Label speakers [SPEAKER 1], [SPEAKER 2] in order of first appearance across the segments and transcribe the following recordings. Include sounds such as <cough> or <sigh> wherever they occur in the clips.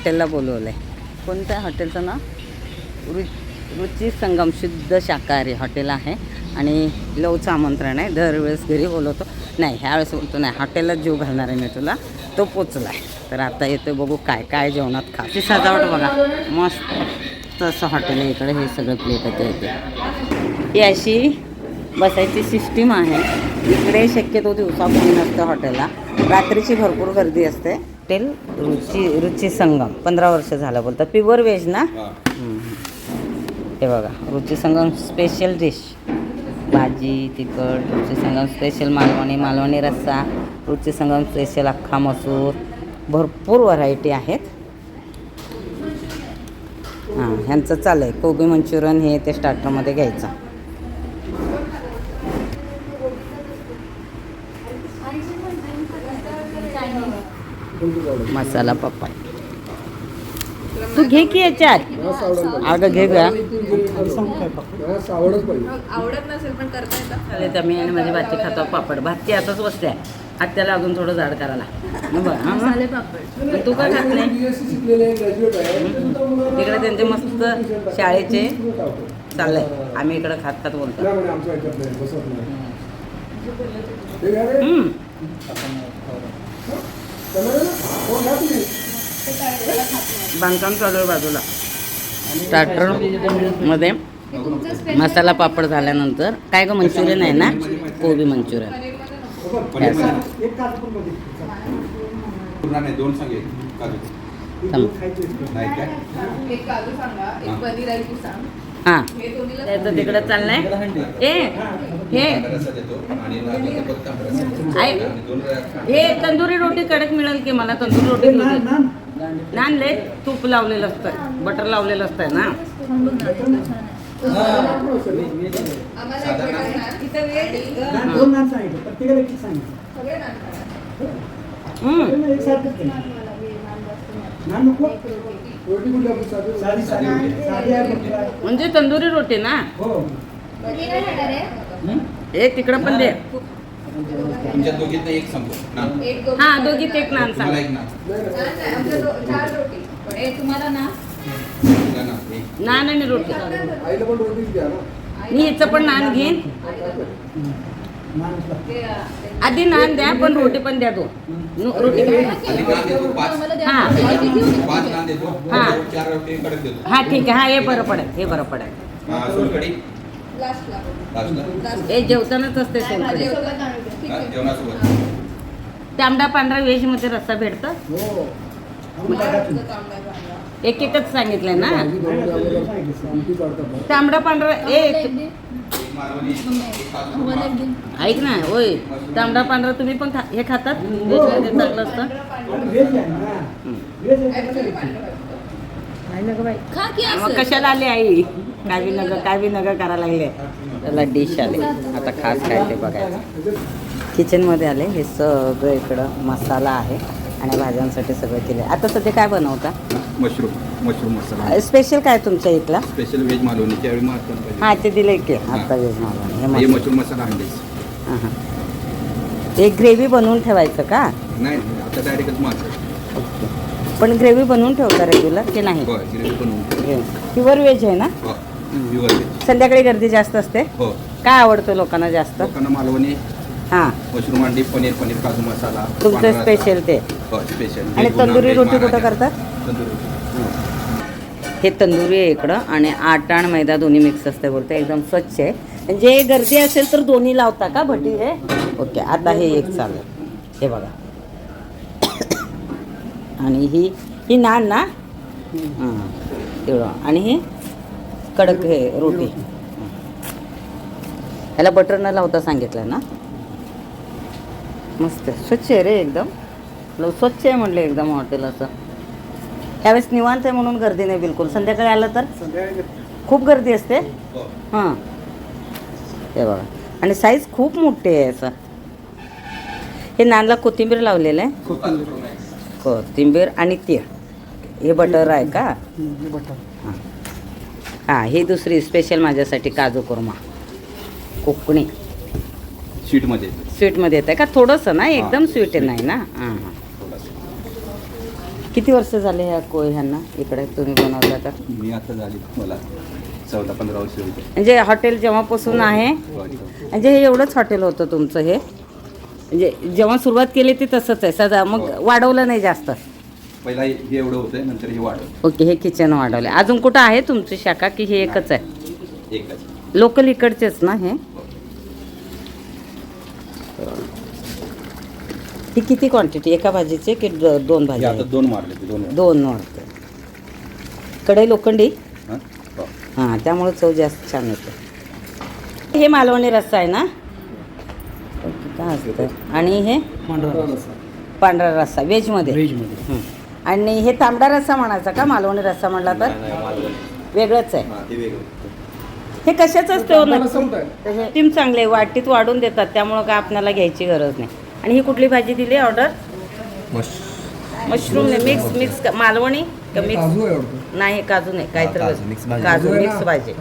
[SPEAKER 1] हॉटेलला बोलवलं आहे कोणत्या हॉटेलचं नाव? रु रुची संगम शुद्ध शाकाहारी हॉटेल आहे. आणि लवचं आमंत्रण आहे. दरवेळेस घरी बोलवतो. नाही ह्यावेळेस बोलतो नाही. हॉटेललाच जीव घालणार आहे मी तुला. तो पोचला आहे तर आता येतो बघू काय काय जेवणात खा. ती सजावट बघा. मस्त. असं हॉटेल आहे इकडे. हे सगळं प्लेट आहे इथे. ही अशी बसायची सिस्टीम आहे. इकडे शक्यतो दिवसा कोणी नसतं हॉटेलला. रात्रीची भरपूर गर्दी असते. हॉटेल रुची रुची संगम. पंधरा वर्ष झालं बोलतात. प्युअर व्हेज ना. हे. बघा रुची संगम स्पेशल डिश भाजी तिखट रुची संगम स्पेशल मालवणी मालवणी रस्सा रुची संगम स्पेशल अख्खा मसूर. भरपूर व्हरायटी आहेत. हां ह्यांचं चाललं आहे कोबी मंचुरियन हे ते स्टार्टरमध्ये घ्यायचं. मसाला पप्पाय तू घे की याच्यात. अगं घे गा. मी आणि माझी भाची खातो. पापड. भाची असंच बसते आत्याला अजून थोडं जाड करायला. तू का खात नाही? तिकडे त्यांचे मस्त शाळेचे चाललंय. आम्ही इकडे खात खात बोलतो हम्म. बांधकाम चालू आहे बाजूला. स्टार्टरमध्ये मसाला पापड झाल्यानंतर काय ग मंचुरियन आहे ना? कोबी मंचुरियन. हां.
[SPEAKER 2] हे
[SPEAKER 1] त्याचं तिकडं चाललंय. ए हे. हे तंदुरी रोटी कडक मिळेल की मला? तंदुरी रोटी मिळेल नान लय तूप लावलेलं असतं. बटर लावलेलं असतं ना. हम्म.
[SPEAKER 3] साधी साधी आहे.
[SPEAKER 1] म्हणजे तंदुरी रोटी ना?
[SPEAKER 3] हो.
[SPEAKER 1] ए तिकडं पण दे.
[SPEAKER 4] एक
[SPEAKER 1] हा दोघीत एक नान
[SPEAKER 4] तुम्हाला
[SPEAKER 1] सांग
[SPEAKER 4] एक
[SPEAKER 2] नान. नाही, आमच्या दो- चार रोटी. पण हे तुम्हाला ना?
[SPEAKER 4] तुला ना एक.
[SPEAKER 1] नान आणि रोटी. मी हिचं पण नान घेईन. आधी नान द्या पण रोटी पण द्या दोन. नु- रोटी हा.
[SPEAKER 4] पाच नान देतो
[SPEAKER 1] हा. हा ठीक आहे. हा हे बरं पडेल हे बरं पडेल.
[SPEAKER 4] हा,
[SPEAKER 1] जेवतानाच असते तांबडा पांढरा व्हेजमध्ये रस्सा भेटतं.
[SPEAKER 3] हो.
[SPEAKER 1] एक एकच सांगितलंय ना. तांबडा पांढरा एक ऐक ना होय. तांबडा पांढरा तुम्ही पण खा हे खातात? चांगलं असतं. मग कशाला आली आई? काय बी नगर काय बी नगर करायला लागले. त्याला डिश आले. आता खास काय ते बघायचं. किचनमध्ये आले. हे सगळं इकडं मसाला आहे आणि भाज्यांसाठी सगळं केलं आता सध्या काय बनवता?
[SPEAKER 4] मशरूम. मशरूम मसाला.
[SPEAKER 1] स्पेशल काय तुमच्या इथला?
[SPEAKER 4] स्पेशल व्हेज मालवणी त्यावेळी पाहिजे.
[SPEAKER 1] हां ते दिले की आता वेज मला हे
[SPEAKER 4] हे
[SPEAKER 1] मसाला.
[SPEAKER 4] मशरूम मसाला
[SPEAKER 1] हां हां हे ग्रेव्ही बनवून ठेवायचं का?
[SPEAKER 4] नाही आता डायरेक्टच
[SPEAKER 1] पण ग्रेव्ही बनवून ठेवता रेग्युलर की नाही?
[SPEAKER 4] हो
[SPEAKER 1] प्युअर व्हेज आहे ना?
[SPEAKER 4] हो
[SPEAKER 1] संध्याकाळी गर्दी जास्त असते?
[SPEAKER 4] हो.
[SPEAKER 1] काय आवडतं लोकांना जास्त?
[SPEAKER 4] लोकांना मालवणी
[SPEAKER 1] हां.
[SPEAKER 4] मशरूम अंडी पनीर पनीर काजू मसाला
[SPEAKER 1] तुमचं
[SPEAKER 4] पांढरा रस्सा.
[SPEAKER 1] स्पेशल ते.
[SPEAKER 4] हो स्पेशल
[SPEAKER 1] आणि तंदुरी रोटी कुठं करतात?
[SPEAKER 4] तंदुरी रोटी.
[SPEAKER 1] हे तंदुरी आहे इकडं आणि आटा आणि मैदा दोन्ही मिक्स असते बोलते एकदम स्वच्छ आहे. जे गर्दी असेल तर दोन्ही लावता का भटी हे? ओके आता हे एक चालेल. हे बघा. आणि ही ही नान ना? हां तेवढं आणि ही कडक हे रोटी. ह्याला बटर न लावता सांगितलं ना? मस्त स्वच्छ आहे रे एकदम. स्वच्छ आहे म्हटलं एकदम हॉटेल असं. त्यावेळेस निवांत आहे म्हणून गर्दी नाही बिलकुल. संध्याकाळी आलं तर खूप गर्दी असते.
[SPEAKER 4] हो.
[SPEAKER 1] हां बघा. आणि साईज खूप मोठी आहे असं. हे नानला कोथिंबीर लावलेलं आहे.
[SPEAKER 3] कोथिंबीर.
[SPEAKER 1] कोथिंबीर आणि तीळ. हे बटर आहे का?
[SPEAKER 3] हे. बटर
[SPEAKER 1] हां हां ही दुसरी स्पेशल माझ्यासाठी काजू कुर्मा. कोकणी.
[SPEAKER 4] येतो
[SPEAKER 1] स्वीटमध्ये येत आहे का? थोडंसं ना? एकदम स्वीट नाही ना? हां हां. किती वर्ष झाले ह्या को ह्यांना? इकडे तुम्ही बनवता तर?
[SPEAKER 4] मी आता झाली मला चौदा पंधरा वर्ष होते
[SPEAKER 1] म्हणजे हॉटेल जेव्हापासून आहे? म्हणजे हे एवढंच हॉटेल होतं तुमचं हे? म्हणजे जेव्हा सुरुवात केली ती तसंच आहे. सदा मग वाढवलं नाही जास्त?
[SPEAKER 4] पहिला हे हे एवढं होतं नंतर हे वाढवलं
[SPEAKER 1] ओके हे किचन वाढवले अजून कुठं आहे तुमची शाखा की हे एकच आहे?
[SPEAKER 4] एकच.
[SPEAKER 1] लोकल इकडचेच ना हे? ही किती क्वांटिटी एका भाजीचे की द- दोन
[SPEAKER 4] हे
[SPEAKER 1] भाजी
[SPEAKER 4] आता दोन मारले ते दोन
[SPEAKER 1] दोन वाढते कढई लोखंडी?
[SPEAKER 4] हां? हो.
[SPEAKER 1] हां त्यामुळे चव जास्त छान येते. हे मालवणी रस्सा आहे ना? ओके, काय असतं आणि हे? पांढरा रस्सा. व्हेजमध्ये.
[SPEAKER 3] व्हेजमध्ये.
[SPEAKER 1] हं. आणि हे तांबडा रस्सा म्हणायचा का? मालवणी रस्सा म्हणला तर. वेगळंच आहे.
[SPEAKER 4] हां, ते वेगळं.
[SPEAKER 1] हे कशाच असते? हो नक्की? टीम चांगले आहे, वाटीत वाढून देतात. त्यामुळं काय आपल्याला घ्यायची गरज नाही. आणि ही कुठली भाजी दिली ऑर्डर मशरूम नाही मिक्स मिक्स मालवणी का मिक्स. नाही काजू नाही
[SPEAKER 4] मिक्स भाजी.
[SPEAKER 1] काजू मिक्स? भाजी.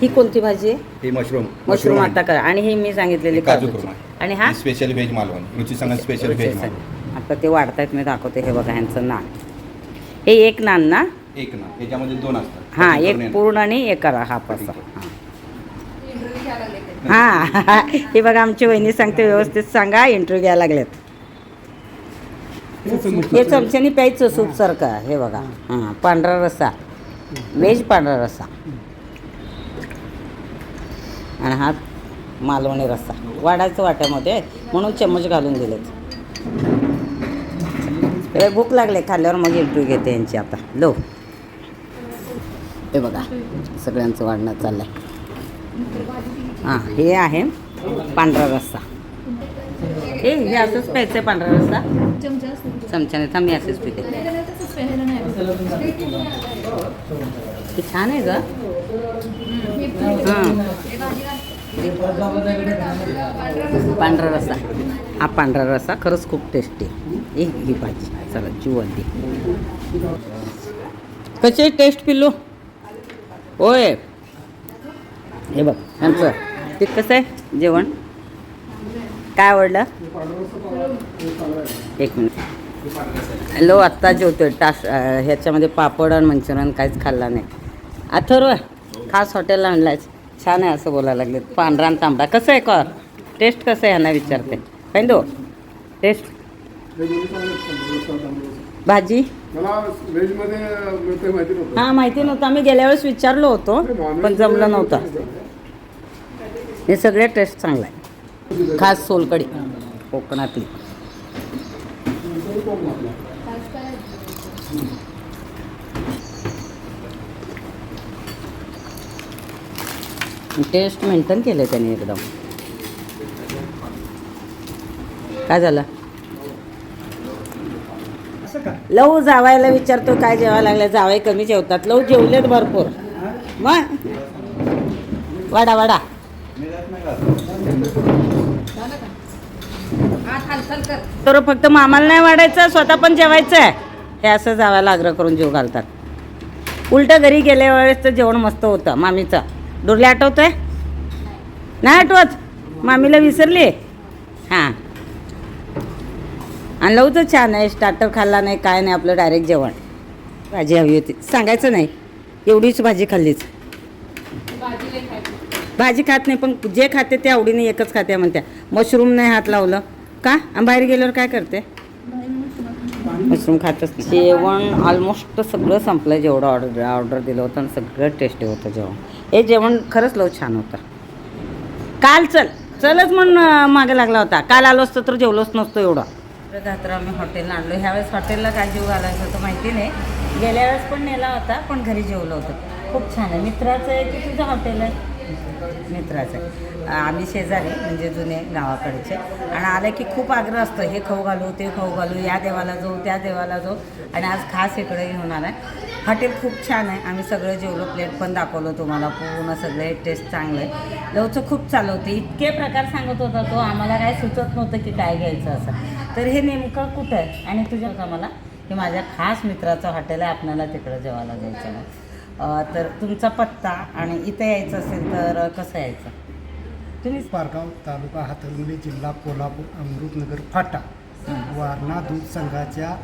[SPEAKER 1] ही कोणती भाजी आहे?
[SPEAKER 4] हे मशरूम.
[SPEAKER 1] मशरूम. आता करा. आणि ही मी सांगितलेली
[SPEAKER 4] काजू.
[SPEAKER 1] आणि हा?
[SPEAKER 4] Special veg Malvani. Ruchi special veg
[SPEAKER 1] आता ते वाढतायत मी दाखवते. हे बघा ह्यांचं नान. हे एक नान ना?
[SPEAKER 4] एक ना याच्यामध्ये दोन असतात.
[SPEAKER 1] हां एक पूर्ण आणि एक करा हा पसा. हां. <laughs> हे बघा आमची वहिनी सांगते व्यवस्थित सांगा इंटरव्ह्यू घ्यायला लागलेत.
[SPEAKER 3] हे चमच.
[SPEAKER 1] चमच्यानी प्यायचं सूप सारखं हे बघा. हां पांढरा रस्सा व्हेज पांढरा रस्सा आणि हा मालवणी रस्सा वाढायचं वाट्यामध्ये म्हणून चम्मच घालून दिलेत. हे भूक लागले खाल्ल्यावर मग इंटरव्ह्यू घेते यांची आता. लो. हे बघा सगळ्यांचं वाढणं चाललंय. हां हे आहे पांढरा रस्सा. हे हे असंच प्यायचं पांढरा रस्सा. चमच्याने थांब मी असेच पिते.
[SPEAKER 2] ते
[SPEAKER 1] हे छान आहे ग.
[SPEAKER 2] हां.
[SPEAKER 1] पांढरा रस्सा. हा पांढरा रस्सा खरंच खूप टेस्टी आहे एक ही भाजी. चला जीवनती कशी टेस्ट पिल्लो? होय. हे बघ यांचं ते कसं आहे? जेवण? काय आवडलं? एक मिनिट. हॅलो आत्ता जेवतोय. टास अं, ह्याच्यामध्ये पापड आणि मंचुरियन काहीच खाल्ला नाही. अथर्व खास हॉटेलला आणलाय छान आहे असं बोलायला लागले पांढरा आणि तांबडा. कसं आहे का टेस्ट कसं आहे ह्यांना विचारते. दो टेस्ट
[SPEAKER 3] व्हेजमध्ये चांगलं असतं, रस्सा चांगला असतो.
[SPEAKER 1] भाजी हां माहिती नव्हतं. आम्ही गेल्या वेळेस विचारलो होतो पण जमलं नव्हतं. हे सगळे टेस्ट चांगला आहे खास सोलकडी कोकणातली. टेस्ट मेंटेन केलं त्यांनी एकदम. काय झालं? लव जावायला विचारतो काय जेवायला लागलं जावाय कमी जेवतात. लव जेवलेत भरपूर. मग? वाडा वाडा
[SPEAKER 2] झालं का? हात हालचाल कर.
[SPEAKER 1] तर फक्त मामाला नाही वाढायचं स्वतः पण जेवायचं आहे हे असं जावायला आग्रह करून जेव घालतात. उलटं घरी गेल्या वेळेस तर जेवण मस्त होतं मामीचं. डोरले आठवतोय? नाही आठवत? मामीला विसरली? हां. आणि होतं तर छान आहे स्टार्टर खाल्ला नाही काय नाही आपलं डायरेक्ट जेवण. भाजी हवी होती. सांगायचं नाही. एवढीच भाजी खाल्लीच.
[SPEAKER 2] भाजी
[SPEAKER 1] खात नाही पण जे खाते ते आवडीने एकच खाते म्हणत्या. मशरूम नाही हात लावलं. का? आणि बाहेर गेल्यावर काय करते? मशरूम खातच नाही. जेवण ऑलमोस्ट सगळं संपलं जेवढं ऑर्डर ऑर्डर दिलं होतं आणि सगळं टेस्टी होतं जेवण. हे जेवण खरंच लव छान होतं. काल चल चलच म्हणून मागे लागला होता. काल आलो असतो तर जेवलोच नसतो एवढं. तर आम्ही हॉटेलला आणलो. ह्यावेळेस हॉटेलला काय जेव घालायचं होतं माहिती नाही. गेल्या वेळेस पण नेला होता पण घरी जेवलं होतं. खूप छान आहे. मित्राचं आहे की तुझं हॉटेल आहे? मित्राचं. आहे आम्ही शेजारी म्हणजे जुने गावाकडचे. आणि आलं की खूप आग्रह असतो हे खाऊ घालू ते खाऊ घालू या देवाला जाऊ त्या देवाला जाऊ. आणि आज खास इकडे घेऊन आला हॉटेल खूप छान आहे. आम्ही सगळं जेवलो प्लेट पण दाखवलं तुम्हाला पूर्ण सगळे टेस्ट चांगलं आहे लवचं खूप चालवते इतके प्रकार सांगत होता तो आम्हाला काय सुचत नव्हतं की काय घ्यायचं असं. तर हे नेमकं कुठं आहे? आणि तुझ्या का मला की माझ्या खास मित्राचं हॉटेल आहे आपल्याला तिकडं जेवायला जायचं आहे. तर तुमचा पत्ता आणि इथं यायचं असेल तर कसं यायचं? तुम्ही
[SPEAKER 3] पारगाव तालुका हातलमली जिल्हा कोल्हापूर अमृतनगर फाटा वारणा दूध संघाच्या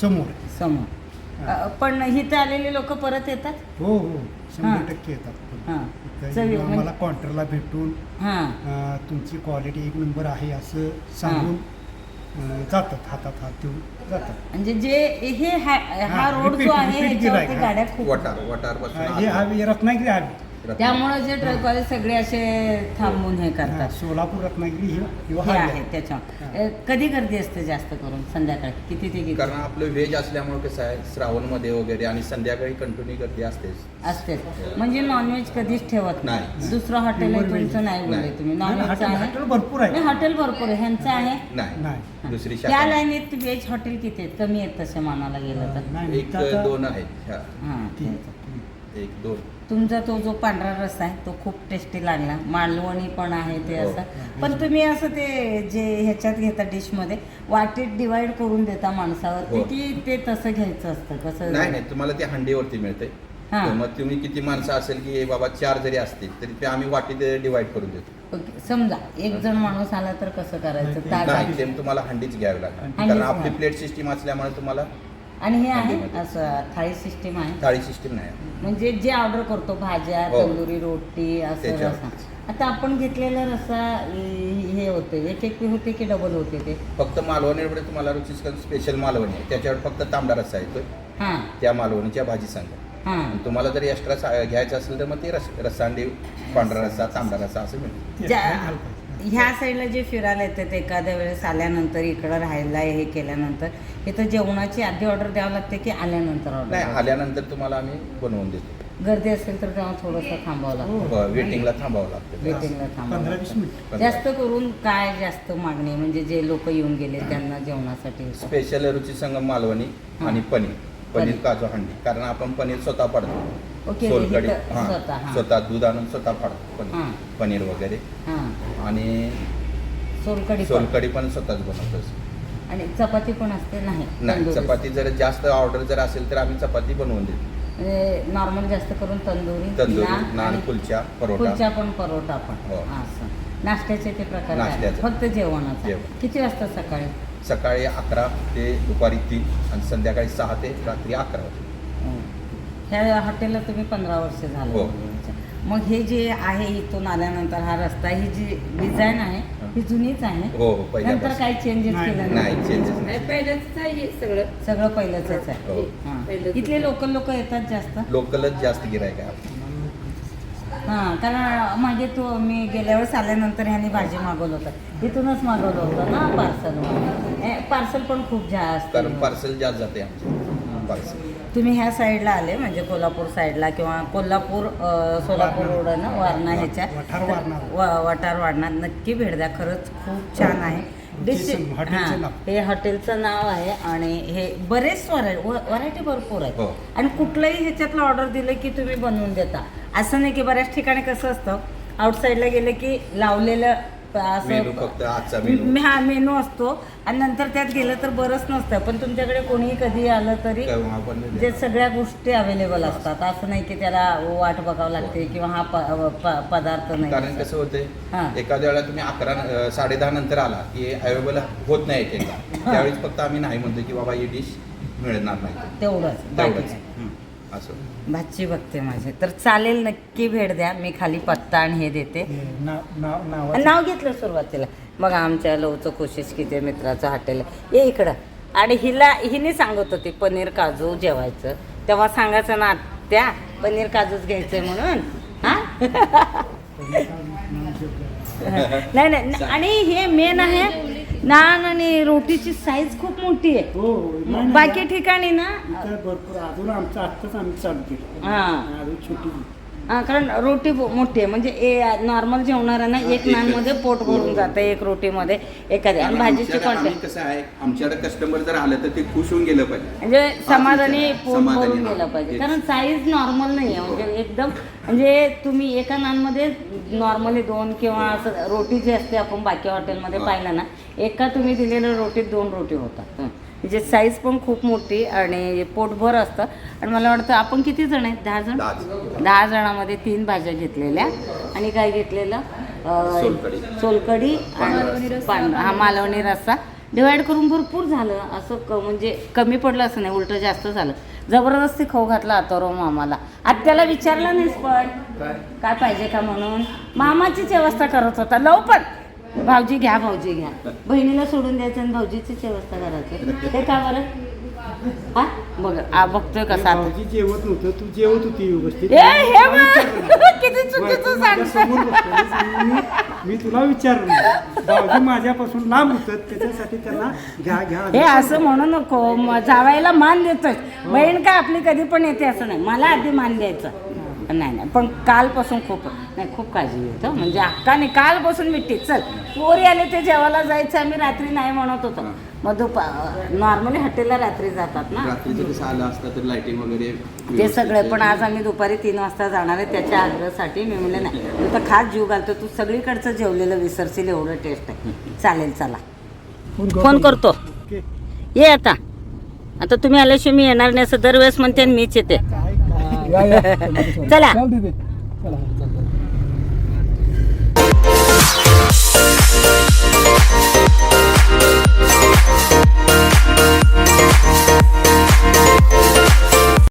[SPEAKER 4] समोर.
[SPEAKER 3] समोर.
[SPEAKER 1] पण इथं आलेले लोक परत येतात?
[SPEAKER 3] हो हो. शंभर टक्के येतात
[SPEAKER 1] हां.
[SPEAKER 3] येऊन
[SPEAKER 1] म्हणजे-
[SPEAKER 3] काउंटरला भेटून
[SPEAKER 1] हां.
[SPEAKER 3] तुमची क्वालिटी एक नंबर आहे असं सांगून जातात हातात हात देऊन जातात
[SPEAKER 1] म्हणजे जे हे हा- हा
[SPEAKER 3] हां,
[SPEAKER 1] रोड जो
[SPEAKER 3] repeat-
[SPEAKER 1] आहे
[SPEAKER 3] repeat हां.
[SPEAKER 1] गाड्या खूप
[SPEAKER 4] वटार वटार
[SPEAKER 3] हे हवी रत्नागिरी हवी
[SPEAKER 1] त्यामुळे जे ट्रकवाले सगळे असे थांबून हे
[SPEAKER 3] हां,
[SPEAKER 1] करतात
[SPEAKER 3] सोलापूर रत्नागिरी हे हे
[SPEAKER 1] हे आहे अ, कधी गर्दी असते जास्त करून? संध्याकाळी. किती ते किती?
[SPEAKER 4] कारण आपलं व्हेज असल्यामुळे कसं आहे श्रावणमध्ये वगैरे आणि संध्याकाळी कंटिन्यू गर्दी असतेच.
[SPEAKER 1] असते म्हणजे नॉनव्हेज कधीच ठेवत नाही. दुसरं हॉटेल आहे. तुमचं नाही बोलले. तुम्ही. नॉनव्हेजचं
[SPEAKER 3] हॉटेल
[SPEAKER 1] आहे.
[SPEAKER 3] हॉटेल भरपूर आहे.
[SPEAKER 1] हॉटेल भरपूर आहे. ह्यांचं आहे?
[SPEAKER 4] नाही.
[SPEAKER 3] नाही
[SPEAKER 4] दुसरी
[SPEAKER 1] त्या लाईनीत व्हेज हॉटेल किती आहेत? कमी आहेत तसे मानायला गेलं तर.
[SPEAKER 4] एक दोन आहेत. एक दोन.
[SPEAKER 1] तुमचा तो जो पांढरा रस्सा आहे तो खूप टेस्टी लागला. मालवणी पण आहे ते
[SPEAKER 4] हो.
[SPEAKER 1] असं. पण तुम्ही असं ते जे ह्याच्यात घेता डिशमध्ये वाटीत डिवाइड करून देता माणसावर
[SPEAKER 4] हो.
[SPEAKER 1] की ते तसं घ्यायचं असतं? कसं?
[SPEAKER 4] नाही नाही तुम्हाला ते हंडीवरती मिळते
[SPEAKER 1] हां.
[SPEAKER 4] तर मग तुम्ही किती माणसं असेल की हे बाबा चार जरी असतील तरी ते आम्ही वाटीत डिवाइड करून देतो.
[SPEAKER 1] ओके समजा एक जण माणूस आला तर कसं करायचं? ताट
[SPEAKER 4] नाही ते तुम्हाला हंडीच घ्यावी लागणार
[SPEAKER 1] हंडीच
[SPEAKER 4] कारण आपली
[SPEAKER 1] घ्यावी.
[SPEAKER 4] प्लेट सिस्टीम असल्यामुळे तुम्हाला
[SPEAKER 1] आणि हे आहे. असं थाळी सिस्टीम आहे.
[SPEAKER 4] थाळी सिस्टीम नाही.
[SPEAKER 1] म्हणजे जे ऑर्डर करतो भाज्या
[SPEAKER 4] हो.
[SPEAKER 1] तंदुरी रोटी असं
[SPEAKER 4] त्याच्यावर.
[SPEAKER 1] रसा. आता आपण घेतलेला रसा अं, हे होते. एक एक होते की डबल होते ते?
[SPEAKER 4] फक्त मालवणीकडे तुम्हाला रुचिस्कर स्पेशल मालवणी आहे. त्याच्यावर फक्त तांबडा रस्सा येतोय.
[SPEAKER 1] हां.
[SPEAKER 4] त्या मालवणीच्या भाजी संग.
[SPEAKER 1] हां.
[SPEAKER 4] आणि तुम्हाला जर एक्स्ट्रा घ्यायचं असेल तर मग ते रस रस्सांडी पांढरा रस्सा तांबडा रस्सा असं मिळतं.
[SPEAKER 1] ज्या-. ह्या साईडला जे फिरायला येतात एखाद्या वेळेस आल्यानंतर इकडं राहायला हे केल्यानंतर इथं जेवणाची आधी ऑर्डर द्यावं लागते की आल्यानंतर
[SPEAKER 4] नाही
[SPEAKER 1] ऑर्डर
[SPEAKER 4] आल्यानंतर तुम्हाला आम्ही बनवून देतो.
[SPEAKER 1] गर्दी असेल तर तेव्हा थोडंसं थांबावं लागतं.
[SPEAKER 3] हो.
[SPEAKER 4] वेटिंगला थांबावं लागतं.
[SPEAKER 1] वेटिंगला थांबावं
[SPEAKER 3] पंधरा वीस
[SPEAKER 1] लागतं.
[SPEAKER 3] मिनिट
[SPEAKER 1] जास्त करून काय जास्त मागणी म्हणजे जे लोक येऊन गेले त्यांना जेवणासाठी.
[SPEAKER 4] स्पेशल रुची संग मालवणी आणि पनीर. पनीर
[SPEAKER 1] पनीर.
[SPEAKER 4] काजू हंडी. कारण आपण पनीर स्वतः पाडतो.
[SPEAKER 1] ओके
[SPEAKER 4] सोलकडी
[SPEAKER 1] इथं
[SPEAKER 4] हां
[SPEAKER 1] स्वतः हां
[SPEAKER 4] स्वतः दूध आणून स्वतः पाडतो
[SPEAKER 1] हां.
[SPEAKER 4] पनीर पनीर वगैरे
[SPEAKER 1] हां
[SPEAKER 4] आणि
[SPEAKER 1] सोलकडी पण.
[SPEAKER 4] सोलकडी पण स्वतःच बनवतो
[SPEAKER 1] आणि चपाती पण असते नाही
[SPEAKER 4] नाही
[SPEAKER 1] तंदुरी.
[SPEAKER 4] चपाती जर जास्त ऑर्डर जर असेल तर आम्ही चपाती बनवून देतो
[SPEAKER 1] म्हणजे नॉर्मल जास्त करून तंदुरी
[SPEAKER 4] तंदूरी
[SPEAKER 1] नान आणि
[SPEAKER 4] कुलच्या परोठा
[SPEAKER 1] कुलचा पण परोठा पण
[SPEAKER 4] हो.
[SPEAKER 1] असं नाश्त्याचे ते प्रकार?
[SPEAKER 4] नाश्त्याचं.
[SPEAKER 1] फक्त जेवणाचं
[SPEAKER 4] जेवण.
[SPEAKER 1] किती वाजता सकाळी
[SPEAKER 4] सकाळी अकरा ते दुपारी तीन आणि संध्याकाळी सहा ते रात्री अकरा वाजता
[SPEAKER 1] ह्या हॉटेलला तुम्ही पंधरा वर्ष झालं.
[SPEAKER 4] हो.
[SPEAKER 1] मग हे जे आहे इथून आल्यानंतर हा रस्ता ही जी डिझाईन आहे ही जुनीच आहे.
[SPEAKER 4] हो हो
[SPEAKER 1] नंतर
[SPEAKER 4] पहिल्यापासून
[SPEAKER 1] काही चेंजेस
[SPEAKER 3] नाही,
[SPEAKER 1] केलं
[SPEAKER 4] नाही. चेंजेस नाही
[SPEAKER 2] पहिलंच आहे सगळं.
[SPEAKER 1] सगळं पहिलंच आहे.
[SPEAKER 4] हो.
[SPEAKER 1] हां.
[SPEAKER 2] पहिलंच.
[SPEAKER 1] इथले लोकल लोक येतात जास्त?
[SPEAKER 4] लोकलच जास्त गिरायक आहे.
[SPEAKER 1] हां कारण मागे तो मी गेल्या वेळेस आल्यानंतर ह्यांनी भाजी मागवलं होतं. इथूनच मागवलं होतं ना पार्सल पार्सल पण खूप जास्त
[SPEAKER 4] कारण पार्सल जास्त जाते आमचं. पार्सल
[SPEAKER 1] तुम्ही ह्या साईडला आले म्हणजे कोल्हापूर साईडला किंवा कोल्हापूर सोलापूर रोड आहे ना वारणा ह्याच्या.
[SPEAKER 3] वठार वारणा.
[SPEAKER 1] व- वठार वारणा नक्की भेट द्या. खरंच खूप छान आहे. डिश हां. हे हॉटेलचं नाव आहे आणि हे बरेच व्हरायटी व्हरायटी भरपूर आहे
[SPEAKER 4] हो.
[SPEAKER 1] आणि कुठलंही ह्याच्यातलं ऑर्डर दिलं की तुम्ही बनवून देता. असं नाही की बऱ्याच ठिकाणी कसं असतं आउटसाईडला गेलं की लावलेलं
[SPEAKER 4] मेनू फक्त आजचा मेनू.
[SPEAKER 1] हा मेनू असतो. आणि नंतर त्यात गेलं तर बरंच नसतं. पण तुमच्याकडे कोणीही कधी आलं तरी
[SPEAKER 4] आपण
[SPEAKER 1] जे सगळ्या गोष्टी अवेलेबल असतात. असं नाही की त्याला वाट बघावं लागते किंवा हा प- प- पदार्थ
[SPEAKER 4] कारण
[SPEAKER 1] नाही
[SPEAKER 4] कसं होते
[SPEAKER 1] हां.
[SPEAKER 4] एखाद्या वेळेला तुम्ही अकरा साडे दहा नंतर आला की अवेलेबल होत नाही एक एकदा. त्यावेळेस फक्त आम्ही नाही म्हणतो की बाबा ही डिश मिळणार नाही.
[SPEAKER 1] तेवढंच. बाकी
[SPEAKER 4] तेवढंच
[SPEAKER 1] नाही. हं.
[SPEAKER 4] असं.
[SPEAKER 1] भाची बघते माझे. तर चालेल नक्की भेट द्या. मी खाली पत्ता आणि हे देते.
[SPEAKER 3] नाव
[SPEAKER 1] घेतलं सुरुवातीला. बघा आमच्या लवचं कोशिश किती आहे मित्राचं हॉटेल. आहे. ये इकडं. आणि हिला हिने सांगत होती पनीर काजू जेवायचं. तेव्हा सांगायचं ना त्या पनीर काजूच घ्यायचंय म्हणून. हा? <laughs> नाही नाही. आणि हे मेन आहे नान आणि रोटीची साईज खूप मोठी आहे.
[SPEAKER 3] हो हो. नाही, नाही,
[SPEAKER 1] बाकी ठिकाणी ना
[SPEAKER 3] इथं भरपूर अजून आमचं आत्ताच आम्ही चालू केलं.
[SPEAKER 1] हा.
[SPEAKER 3] अजून छोटी
[SPEAKER 1] कारण रोटी मोठी आहे म्हणजे नॉर्मल जेवणाऱ्यांना एक. नानमध्ये पोट भरून जातं एक रोटीमध्ये एखादी आणि भाजीची क्वांटिटी
[SPEAKER 4] कसं आहे आमच्याकडे कस्टमर जर आलं तर ते खुश होऊन गेलं पाहिजे
[SPEAKER 1] म्हणजे समाधानी
[SPEAKER 4] हा,
[SPEAKER 1] पोट भरून
[SPEAKER 4] हा.
[SPEAKER 1] गेलं पाहिजे. कारण साईज नॉर्मल नाही आहे म्हणजे एकदम म्हणजे तुम्ही एका नानमध्ये नॉर्मली दोन किंवा असं रोटी जी असते आपण बाकी हॉटेलमध्ये
[SPEAKER 4] हा.
[SPEAKER 1] पाहिलं ना एका तुम्ही दिलेल्या रोटीत दोन रोटी होतात हं. म्हणजे साईज पण खूप मोठी आणि पोटभर असतं. आणि मला वाटतं आपण किती जण आहेत? दहा जण?
[SPEAKER 4] दहा
[SPEAKER 1] जणांमध्ये तीन भाज्या घेतलेल्या. आणि काय घेतलेलं?
[SPEAKER 4] पांढरा
[SPEAKER 1] आणि हा मालवणी रस्सा. डिवाईड करून भरपूर झालं. असं क म्हणजे कमी पडलं असं नाही उलटं जास्त झालं. जबरदस्ती खाऊ घातला अथर्व मामाला. आत्याला विचारलं नाहीस पण. काय? पाहिजे का म्हणून? मामाचीच व्यवस्था करत होता. लव पण भाऊजी घ्या भाऊजी घ्या. बहिणीला सोडून द्यायचं आणि भाऊजीचीच व्यवस्था करायचं. ते का बरं? हा? बघ आ बघतोय कसा आता.
[SPEAKER 3] भाऊजी जेवत नव्हतं तू जेवत होती व्यवस्थित
[SPEAKER 1] ए हे बघ किती चुकीचं
[SPEAKER 3] माझ्या
[SPEAKER 1] सांगतो
[SPEAKER 3] समोर बसलेलीस. मी- मी तुला विचारलं. भाऊजी माझ्यापासून लांब होतात त्याच्यासाठी त्यांना घ्या घ्या.
[SPEAKER 1] हे असं म्हणू नको. म- जावायला मान देतोय. बहीण काय आपली कधी पण येते असं नाही. मला आधी मान द्यायचं. नाही नाही. पण कालपासून खूप नाही खूप काळजी घेतो. म्हणजे अक्काने कालपासून मिठी चल पोरी आले ते जेवायला जायचं आम्ही रात्री नाही म्हणत होतो. मग दुपा नॉर्मली हॉटेलला रात्री जातात ना.
[SPEAKER 4] रात्रीचं कसं आलं असतं तर लाईटिंग वगैरे
[SPEAKER 1] ते सगळे पण आज आम्ही दुपारी तीन वाजता जाणार आहे त्याच्या आग्रहासाठी मी म्हणले नाही तू तर खास जीव घालतो तू सगळीकडचं जेवलेलं विसरशील एवढं टेस्ट आहे. चालेल चला. फोन करतो.
[SPEAKER 3] ओके.
[SPEAKER 1] ये आता. आता तुम्ही आल्याशिवाय मी येणार नाही असं दरवेळेस म्हणते आणि मीच येते. <laughs>
[SPEAKER 3] चला. चला,